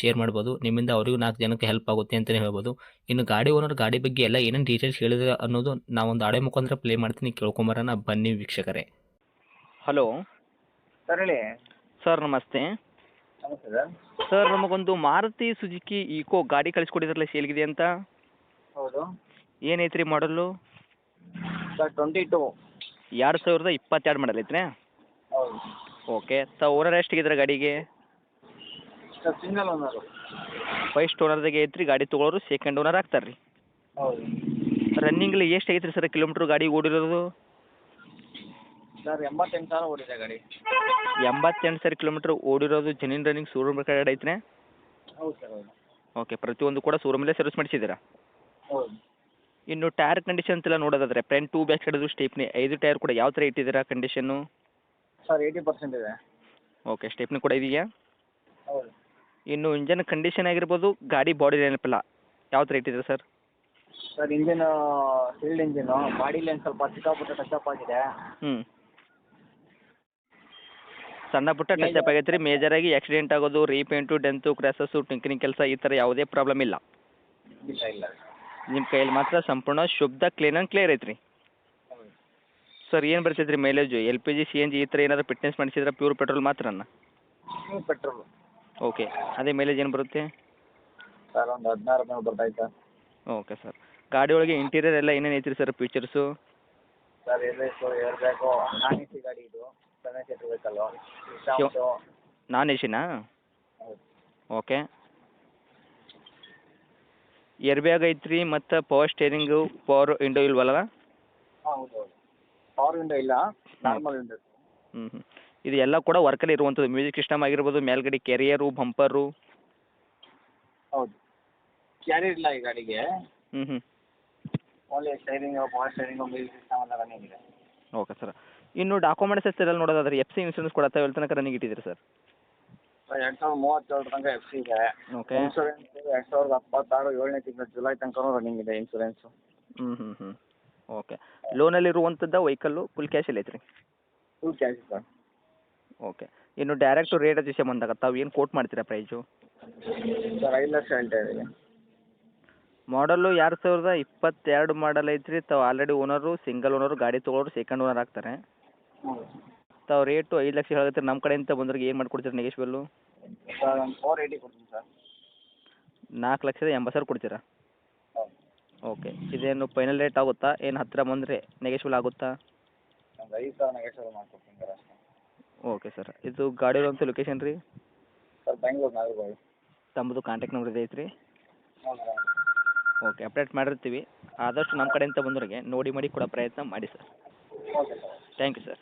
Share ಮಾಡ್ಬೋದು. ನಿಮ್ಮಿಂದ ಅವರಿಗೂ ನಾಲ್ಕು ಜನಕ್ಕೆ ಹೆಲ್ಪ್ ಆಗುತ್ತೆ ಅಂತಲೇ ಹೇಳ್ಬೋದು. ಇನ್ನು ಗಾಡಿ ಓನರ್ ಗಾಡಿ ಬಗ್ಗೆ ಎಲ್ಲ ಏನೇನು ಡೀಟೇಲ್ಸ್ ಹೇಳಿದ್ರೆ ಅನ್ನೋದು ನಾವೊಂದು ಆಡೆ ಮುಖಾಂತರ ಪ್ಲೇ ಮಾಡ್ತೀನಿ. ಕೇಳ್ಕೊಂಬರೋಣ. ಬನ್ನಿ ವೀಕ್ಷಕರೇ. ಹಲೋ ಸರ್ ಹೇಳಿ. ಸರ್ ನಮಸ್ತೆ. ನಮಸ್ತೆ ಸರ್. ಸರ್ ನಮಗೊಂದು ಮಾರುತಿ ಸುಜುಕಿ ಈಕೋ ಗಾಡಿ ಕಳಿಸ್ಕೊಟ್ಟಿದ್ರಲ್ಲ ಸೇಲ್ಗಿದೆ ಅಂತ? ಹೌದು. ಏನೈತೆ ರೀ ಮಾಡಲು ಸರ್ ಟ್ವೆಂಟಿ ಟು ಎರಡು ಸಾವಿರದ ಇಪ್ಪತ್ತೆರಡು ಮಾಡಲ್ ಐತ್ರಿ ಹೌದು. ಓಕೆ. ತ ಓನರ್ ಎಷ್ಟಿಗಿದ್ರೆ ಗಾಡಿಗೆ? ಸರ್ ಸಿಂಗಲ್ ಓನರು ಫಸ್ಟ್ ಓನರ್ದಾಗೆ ಐತ್ರಿ ಗಾಡಿ ತೊಗೊಳೋರು ಸೆಕೆಂಡ್ ಓನರ್ ಆಗ್ತಾರೆ ರೀ ಹೌದು ರನ್ನಿಂಗ್ಲಿ ಎಷ್ಟು ಐತ್ರಿ ಸರ್ ಕಿಲೋಮೀಟ್ರ್ ಗಾಡಿ ಓಡಿರೋದು? ಸರ್ ಎಂಬತ್ತೆಂಟು ಸಾವಿರ ಓಡಿದೆ ಗಾಡಿ. ಎಂಬತ್ತೆಂಟು ಸರ್ ಕಿಲೋಮೀಟ್ರ್ ಓಡಿರೋದು ಜನಿನ್ ರನ್ನಿಂಗ್ ಶೋರೂಮ್ ಕಡೆ ಐತ್ರಿ ಹೌದು ಸರ್ ಹೌದು. ಓಕೆ ಪ್ರತಿಯೊಂದು ಕೂಡ ಶೋರೂಮಲ್ಲೇ ಸರ್ವಿಸ್ ಮಾಡಿಸಿದ್ದೀರಾ? ಹೌದು. ಇನ್ನು ಟೈರ್ ಕಂಡೀಷನ್ ಅಂತೆಲ್ಲ ನೋಡೋದಾದ್ರೆ ಫ್ರಂಟ್ ಟೂ ಬ್ಯಾಕ್ ಸೈಡದು ಸ್ಟೇಪ್ನಿ ಐದು ಟೈರ್ ಕೂಡ ಯಾವ ಥರ ಇಟ್ಟಿದ್ದೀರಾ ಕಂಡೀಷನ್ನು ಸರ್ ಏಯ್ಟಿ ಪರ್ಸೆಂಟ್ ಇದೆ. ಓಕೆ ಸ್ಟೇಪ್ನಿ ಕೂಡ ಇದೆಯಾ? ಹೌದು. ಇನ್ನು ಇಂಜನ್ ಕಂಡೀಷನ್ ಆಗಿರ್ಬೋದು ಗಾಡಿ ಬಾಡಿ ನೆನಪಿಲ್ಲ ಯಾವ ಥರ ಇಟ್ಟಿದ್ದೀರಾ sir sir engine field engine body line ಸ್ವಲ್ಪ ಸಿಕ್ಕಾಪಟ್ಟೆ ಟಚ್ ಅಪ್ ಆಗಿದೆ. ಹ್ಞೂ ಸಣ್ಣ ಪುಟ್ಟ ಟಚ್ ಅಪ್ ಆಗೈತೆ ರೀ ಮೇಜರಾಗಿ ಆಕ್ಸಿಡೆಂಟ್ ಆಗೋದು ರೀಪೇಂಟು ಡೆಂತು ಕ್ರ್ಯಾಸಸ್ಸು ಟಿಂಕರಿಂಗ್ ಕೆಲಸ ಈ ಥರ ಯಾವುದೇ ಪ್ರಾಬ್ಲಮ್ ಇಲ್ಲ. ಇಲ್ಲ ಇಲ್ಲ. ನಿಮ್ಮ ಕೈಯಲ್ಲಿ ಮಾತ್ರ ಸಂಪೂರ್ಣ ಶುದ್ಧ ಕ್ಲೀನ್ ಆ್ಯಂಡ್ ಕ್ಲಿಯರ್ ಐತ್ರಿ. ಸರ್ ಏನು ಬರ್ತೈತೆ ರೀ mileage L P G C N G ಈ ಥರ ಏನಾದರೂ ಫಿಟ್ನೆಸ್ ಮಾಡಿಸಿದ್ರೆ ಪ್ಯೂರ್ ಪೆಟ್ರೋಲ್ ಮಾತ್ರ ಅನ್ನ? ಪೆಟ್ರೋಲು ಓಕೆ ಅದೇ ಮೈಲೇಜ್ ಏನು ಬರುತ್ತೆ? ಸರ್ ಒಂದು ಹದಿನಾರು ಹದಿನೇಳು ಸರ್ ಓಕೆ ಸರ್ ಗಾಡಿ ಒಳಗೆ ಇಂಟೀರಿಯರ್ ಎಲ್ಲ ಏನೇನು ಐತ್ರಿ ಸರ್ ಫೀಚರ್ಸು ಸರ್ ಏರ್ ಬೇಕು? ಏರ್ ಬೇಕು? ನಾನ್ ಎ ಸಿ ಗಾಡಿ ಇದು. ಸೆವೆನ್ ಸೀಟರ್ ಬೇಕಲ್ವ? ನಾನ್ ಎ ಸಿನಾ ಹೌದು. ಓಕೆ ಏರ್ ಬ್ಯಾಗ್ ಐತ್ರಿ ಮತ್ತು ಪವರ್ ಸ್ಟೇರಿಂಗು ಪವರ್ ವಿಂಡೋ ಇಲ್ವಲ್ಲ? ಹಾಂ ಹೌದು ಹೌದು. ಪವರ್ ವಿಂಡೋ ಇಲ್ಲ. ನಾರ್ಮಲ್ ವಿಂಡೋ ಹ್ಞೂ ಹ್ಞೂ ಇದು ಎಲ್ಲ ಕೂಡ ವರ್ಕಲ್ಲಿ ಇರುವಂಥದ್ದು ಮ್ಯೂಸಿಕ್ ಸಿಸ್ಟಮ್ ಆಗಿರ್ಬೋದು ಮೇಲ್ಗಡೆ ಕೆರಿಯರು ಬಂಪರು ಹೌದು. ಕ್ಯಾರಿಯರ್ ಇಲ್ಲ ಈ ಗಾಡಿಗೆ. ಹ್ಞೂ ಹ್ಞೂ only steering power steering music system ಎಲ್ಲ ರನ್ನಿಂಗ್ ಇದೆ. ಓಕೆ ಸರ್ ಇನ್ನು ಡಾಕ್ಯುಮೆಂಟ್ಸ್ ಎಲ್ಲ ನೋಡೋದಾದ್ರೆ ಎಫ್ ಸಿ ಇನ್ಸೂರೆನ್ಸ್ ಕೂಡ ತಾವು ತನಕ ರನ್ನಿಂಗ್ ಇಟ್ಟಿದ್ದೀರಿ ಸರ್ ಎರಡು ಸಾವಿರದ ಮೂವತ್ತೇಳು ತನಕ ಎಫ್ ಸಿ ಇದೆ. ಓಕೆ ಇನ್ಸೂರೆನ್ಸ್ ಎರಡು ಸಾವಿರದ ಇಪ್ಪತ್ತಾರು ಏಳನೇ ತಿಂಗಳು ಜುಲೈ ತನಕನೂ ರನ್ನಿಂಗ್ ಇದೆ ಇನ್ಸೂರೆನ್ಸು ಹ್ಞೂ ಹ್ಞೂ ಹ್ಞೂ ಓಕೆ ಲೋನಲ್ಲಿ ಇರುವಂಥದ್ದು ವೆಹಿಕಲ್ಲು ಫುಲ್ ಕ್ಯಾಶಲ್ಲಿ ಐತ್ರಿ? ಫುಲ್ ಕ್ಯಾಶ್ ಸರ್ ಓಕೆ ಇನ್ನು ಡೈರೆಕ್ಟು ರೇಟ್ ವಿಷಯ ಬಂದಾಗ ತಾವು ಏನು ಕೋಟ್ ಮಾಡ್ತೀರಾ ಪ್ರೈಸು ಸರ್ ಐದು ಲಕ್ಷ ಅಂತ ಮಾಡಲ್ಲು ಎರಡು ಸಾವಿರದ ಇಪ್ಪತ್ತೆರಡು ಮಾಡಲ್ ಐತ್ರಿ. ತಾವು ಆಲ್ರೆಡಿ ಓನರು ಸಿಂಗಲ್ ಓನರು ಗಾಡಿ ತೊಗೊಳೋರು ಸೆಕೆಂಡ್ ಓನರ್ ಆಗ್ತಾರೆ. ತಾವು ರೇಟು ಐದು ಲಕ್ಷ ಹೇಳತ್ತೀರಿ ನಮ್ಮ ಕಡೆಯಿಂದ ಬಂದ್ರಿಗೆ ಏನು ಮಾಡಿಕೊಡ್ತೀರಿ ನೆಗೆಶ್ಬಲ್ಲು ಸರ್ ಒಂದು ಫೋರ್ ಏಯ್ಟಿ ಕೊಡ್ತೀನಿ ಸರ್ ನಾಲ್ಕು ಲಕ್ಷದ ಎಂಬತ್ತು ಸಾವಿರ ಕೊಡ್ತೀರಾ? ಓಕೆ ಇದೇನು ಫೈನಲ್ ರೇಟ್ ಆಗುತ್ತಾ? ಏನು ಹತ್ತಿರ ಬಂದರೆ ನೆಗೆಶ್ವಲ್ ಆಗುತ್ತಾ? ಒಂದು ಐದು ಸಾವಿರ ನೆಗೆಶ್ವರ ಮಾಡ್ಕೊಡ್ತೀನಿ ಸರ್ ಅಷ್ಟೇ. ಓಕೆ ಸರ್ ಇದು ಗಾಡಿ ಇರುವಂಥ ಲೊಕೇಶನ್ ರೀ? ಸರ್ ಬೆಂಗಳೂರು ನಾಗರಬಾವಿ ತಮ್ಮದು ಕಾಂಟ್ಯಾಕ್ಟ್ ನಂಬರ್ ಇದೆ ಐತ್ರಿ? ಓಕೆ ಅಪ್ಡೇಟ್ ಮಾಡಿರ್ತೀವಿ. ಆದಷ್ಟು ನಮ್ಮ ಕಡೆಯಿಂದ ಬಂದವರಿಗೆ ನೋಡಿ ಮಾಡಿ ಕೊಡೋ ಪ್ರಯತ್ನ ಮಾಡಿ sir. Okay sir. Thank you sir